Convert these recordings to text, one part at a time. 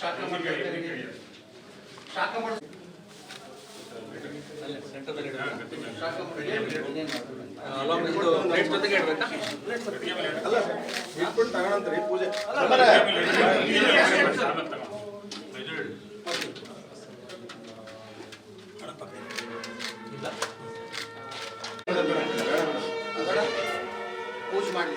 ಶಾಖ ಮಾಡ್ತಾರೆ ಶಾಖ ಮಾಡ ಪೂಜೆ ಪೂಜೆ ಮಾಡಿ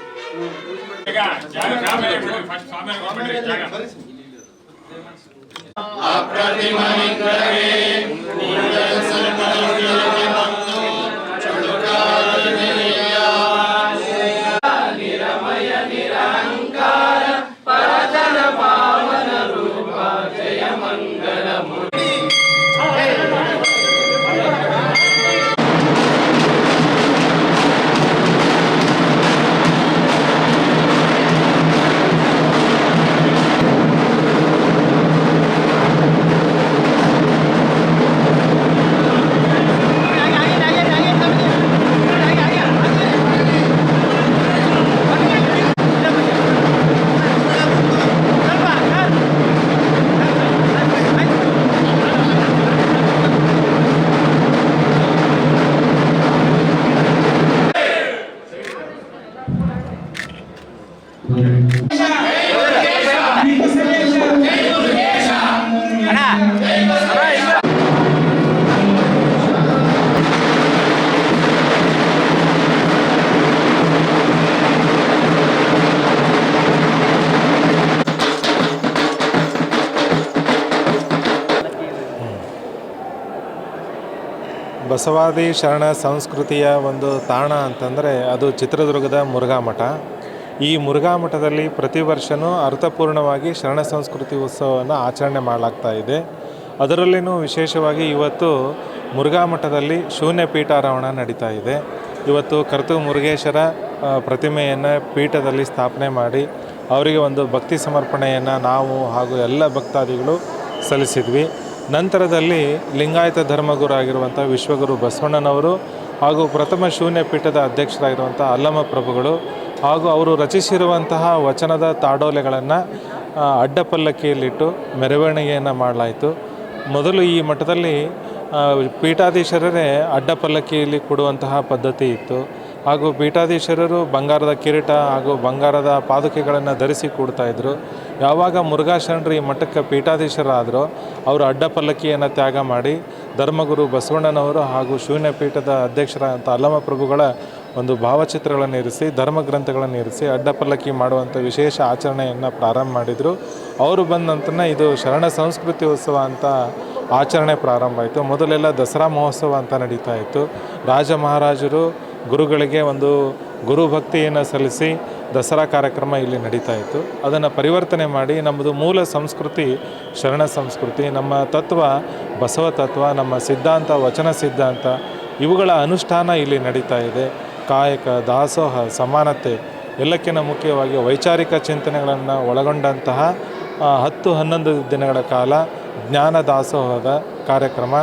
अप्रतिमनिग्रहे ಬಸವಾದಿ ಶರಣ ಸಂಸ್ಕೃತಿಯ ಒಂದು ತಾಣ ಅಂತಂದರೆ ಅದು ಚಿತ್ರದುರ್ಗದ ಮುರುಘಾ ಮಠ. ಈ ಮುರುಘಾ ಮಠದಲ್ಲಿ ಪ್ರತಿ ವರ್ಷವೂ ಅರ್ಥಪೂರ್ಣವಾಗಿ ಶರಣ ಸಂಸ್ಕೃತಿ ಉತ್ಸವವನ್ನು ಆಚರಣೆ ಮಾಡಲಾಗ್ತಾ ಇದೆ. ಅದರಲ್ಲಿನೂ ವಿಶೇಷವಾಗಿ ಇವತ್ತು ಮುರುಘಾ ಮಠದಲ್ಲಿ ಶೂನ್ಯ ಪೀಠಾರೋಹಣ ನಡೀತಾ ಇದೆ. ಇವತ್ತು ಕರ್ತು ಮುರುಗೇಶ್ವರ ಪ್ರತಿಮೆಯನ್ನು ಪೀಠದಲ್ಲಿ ಸ್ಥಾಪನೆ ಮಾಡಿ ಅವರಿಗೆ ಒಂದು ಭಕ್ತಿ ಸಮರ್ಪಣೆಯನ್ನು ನಾವು ಹಾಗೂ ಎಲ್ಲ ಭಕ್ತಾದಿಗಳು ಸಲ್ಲಿಸಿದ್ವಿ. ನಂತರದಲ್ಲಿ ಲಿಂಗಾಯತ ಧರ್ಮಗುರು ಆಗಿರುವಂಥ ವಿಶ್ವಗುರು ಬಸವಣ್ಣನವರು ಹಾಗೂ ಪ್ರಥಮ ಶೂನ್ಯ ಪೀಠದ ಅಧ್ಯಕ್ಷರಾಗಿರುವಂಥ ಅಲ್ಲಮ ಪ್ರಭುಗಳು ಹಾಗೂ ಅವರು ರಚಿಸಿರುವಂತಹ ವಚನದ ತಾಡೋಲೆಗಳನ್ನು ಅಡ್ಡಪಲ್ಲಕ್ಕಿಯಲ್ಲಿಟ್ಟು ಮೆರವಣಿಗೆಯನ್ನು ಮಾಡಲಾಯಿತು. ಮೊದಲು ಈ ಮಠದಲ್ಲಿ ಪೀಠಾಧೀಶರೇ ಅಡ್ಡಪಲ್ಲಕ್ಕಿಯಲ್ಲಿ ಕೊಡುವಂತಹ ಪದ್ಧತಿ ಇತ್ತು. ಹಾಗೂ ಪೀಠಾಧೀಶರರು ಬಂಗಾರದ ಕಿರೀಟ ಹಾಗೂ ಬಂಗಾರದ ಪಾದುಕೆಗಳನ್ನು ಧರಿಸಿ ಇದ್ದರು ಯಾವಾಗ ಮುರುಘಾಶರಣರು ಈ ಮಠಕ್ಕೆ ಪೀಠಾಧೀಶರಾದರೋ, ಅವರು ಅಡ್ಡಪಲ್ಲಕ್ಕಿಯನ್ನು ತ್ಯಾಗ ಮಾಡಿ ಧರ್ಮಗುರು ಬಸವಣ್ಣನವರು ಹಾಗೂ ಶೂನ್ಯ ಪೀಠದ ಅಧ್ಯಕ್ಷರಾದಂಥ ಅಲ್ಲಮ ಪ್ರಭುಗಳ ಒಂದು ಭಾವಚಿತ್ರಗಳನ್ನು ಇರಿಸಿ, ಧರ್ಮ ಗ್ರಂಥಗಳನ್ನು ಇರಿಸಿ ಅಡ್ಡಪಲ್ಲಕ್ಕಿ ಮಾಡುವಂಥ ವಿಶೇಷ ಆಚರಣೆಯನ್ನು ಪ್ರಾರಂಭ ಮಾಡಿದರು. ಅವರು ಬಂದ ನಂತರ ಇದು ಶರಣ ಸಂಸ್ಕೃತಿ ಉತ್ಸವ ಅಂತ ಆಚರಣೆ ಪ್ರಾರಂಭ ಆಯಿತು. ಮೊದಲೆಲ್ಲ ದಸರಾ ಮಹೋತ್ಸವ ಅಂತ ನಡೀತಾ ಇತ್ತು. ರಾಜ ಮಹಾರಾಜರು ಗುರುಗಳಿಗೆ ಒಂದು ಗುರುಭಕ್ತಿಯನ್ನು ಸಲ್ಲಿಸಿ ದಸರಾ ಕಾರ್ಯಕ್ರಮ ಇಲ್ಲಿ ನಡೀತಾ ಇತ್ತು. ಅದನ್ನು ಪರಿವರ್ತನೆ ಮಾಡಿ ನಮ್ಮದು ಮೂಲ ಸಂಸ್ಕೃತಿ ಶರಣ ಸಂಸ್ಕೃತಿ, ನಮ್ಮ ತತ್ವ ಬಸವ ತತ್ವ, ನಮ್ಮ ಸಿದ್ಧಾಂತ, ವಚನ ಸಿದ್ಧಾಂತ, ಇವುಗಳ ಅನುಷ್ಠಾನ ಇಲ್ಲಿ ನಡೀತಾ ಇದೆ. ಕಾಯಕ, ದಾಸೋಹ, ಸಮಾನತೆ ಎಲ್ಲಕ್ಕಿಂತ ಮುಖ್ಯವಾಗಿ ವೈಚಾರಿಕ ಚಿಂತನೆಗಳನ್ನು ಒಳಗೊಂಡಂತಹ ಹತ್ತು ಹನ್ನೊಂದು ದಿನಗಳ ಕಾಲ ಜ್ಞಾನ ದಾಸೋಹದ ಕಾರ್ಯಕ್ರಮ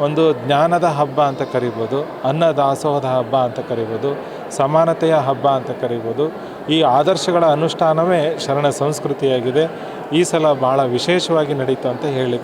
ಒಂದು ಜ್ಞಾನದ ಹಬ್ಬ ಅಂತ ಕರಿಬೋದು, ಅನ್ನ ದಾಸೋಹದ ಹಬ್ಬ ಅಂತ ಕರಿಬೋದು, ಸಮಾನತೆಯ ಹಬ್ಬ ಅಂತ ಕರಿಬೋದು. ಈ ಆದರ್ಶಗಳ ಅನುಷ್ಠಾನವೇ ಶರಣ ಸಂಸ್ಕೃತಿಯಾಗಿದೆ. ಈ ಸಲ ಭಾಳ ವಿಶೇಷವಾಗಿ ನಡೀತು ಅಂತ ಹೇಳಲಿಕ್ಕೆ